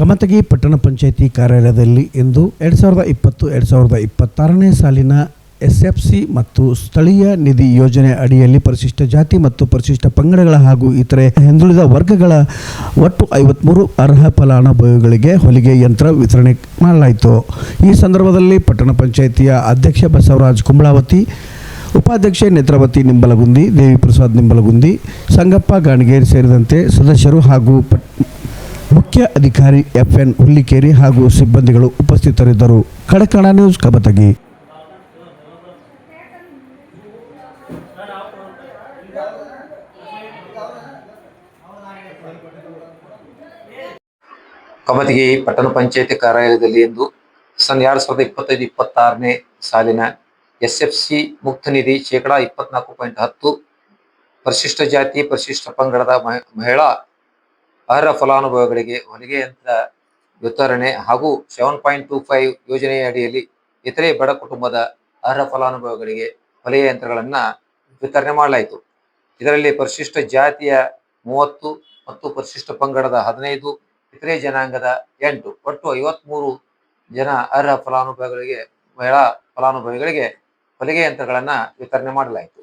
ಕಮತಗಿ ಪಟ್ಟಣ ಪಂಚಾಯಿತಿ ಕಾರ್ಯಾಲಯದಲ್ಲಿ ಇಂದು ಎರಡು ಸಾವಿರದ ಇಪ್ಪತ್ತು, ಎರಡು ಸಾವಿರದ ಇಪ್ಪತ್ತಾರನೇ ಸಾಲಿನ ಎಸ್ ಎಫ್ ಸಿ ಮತ್ತು ಸ್ಥಳೀಯ ನಿಧಿ ಯೋಜನೆ ಅಡಿಯಲ್ಲಿ ಪರಿಶಿಷ್ಟ ಜಾತಿ ಮತ್ತು ಪರಿಶಿಷ್ಟ ಪಂಗಡಗಳ ಹಾಗೂ ಇತರೆ ಹಿಂದುಳಿದ ವರ್ಗಗಳ ಒಟ್ಟು ಐವತ್ಮೂರು ಅರ್ಹ ಫಲಾನುಭವಿಗಳಿಗೆ ಹೊಲಿಗೆ ಯಂತ್ರ ವಿತರಣೆ ಮಾಡಲಾಯಿತು. ಈ ಸಂದರ್ಭದಲ್ಲಿ ಪಟ್ಟಣ ಪಂಚಾಯಿತಿಯ ಅಧ್ಯಕ್ಷ ಬಸವರಾಜ್ ಕುಂಬಳಾವತಿ, ಉಪಾಧ್ಯಕ್ಷೆ ನೇತ್ರಾವತಿ ನಿಂಬಲಗುಂದಿ ದೇವಿ ಪ್ರಸಾದ್ ನಿಂಬಲಗುಂದಿ, ಸಂಗಪ್ಪ ಗಾಣಗೇರಿ ಸೇರಿದಂತೆ ಸದಸ್ಯರು ಹಾಗೂ ಪಟ್- ಮುಖ್ಯ ಅಧಿಕಾರಿ ಎಫ್ಎನ್ ಹುಲ್ಲಿಕೇರಿ ಹಾಗೂ ಸಿಬ್ಬಂದಿಗಳು ಉಪಸ್ಥಿತರಿದ್ದರು. ಕಡಕಣ ನ್ಯೂಸ್ ಕಬತಗಿ. ಕಬತಗಿ ಪಟ್ಟಣ ಪಂಚಾಯತಿ ಕಾರ್ಯಾಲಯದಲ್ಲಿ ಇಂದು ಸನ್ ಎರಡ್ ಸಾವಿರದ ಇಪ್ಪತ್ತೈದು ಇಪ್ಪತ್ತಾರನೇ ಸಾಲಿನ ಎಸ್ ಎಫ್ ಸಿ ಮುಕ್ತ ನಿಧಿ ಶೇಕಡಾ ಇಪ್ಪತ್ನಾಲ್ಕು ಪಾಯಿಂಟ್ ಹತ್ತು ಪರಿಶಿಷ್ಟ ಜಾತಿ ಪರಿಶಿಷ್ಟ ಪಂಗಡದ ಮಹಿ- ಮಹಿಳಾ ಅರ್ಹ ಫಲಾನುಭವಿಗಳಿಗೆ ಹೊಲಿಗೆ ಯಂತ್ರ ವಿತರಣೆ ಹಾಗೂ ಸೆವೆನ್ ಪಾಯಿಂಟ್ ಟೂ ಫೈವ್ ಯೋಜನೆಯ ಅಡಿಯಲ್ಲಿ ಇತರೆ ಬಡ ಕುಟುಂಬದ ಅರ್ಹ ಫಲಾನುಭವಿಗಳಿಗೆ ಹೊಲಿಗೆ ಯಂತ್ರಗಳನ್ನ ವಿತರಣೆ ಮಾಡಲಾಯಿತು. ಇದರಲ್ಲಿ ಪರಿಶಿಷ್ಟ ಜಾತಿಯ ಮೂವತ್ತು ಮತ್ತು ಪರಿಶಿಷ್ಟ ಪಂಗಡದ ಹದಿನೈದು, ಇತರೆ ಜನಾಂಗದ ಎಂಟು, ಒಟ್ಟು ಐವತ್ಮೂರು ಜನ ಅರ್ಹ ಫಲಾನುಭವಿಗಳಿಗೆ, ಮಹಿಳಾ ಫಲಾನುಭವಿಗಳಿಗೆ ಹೊಲಿಗೆ ಯಂತ್ರಗಳನ್ನ ವಿತರಣೆ ಮಾಡಲಾಯಿತು.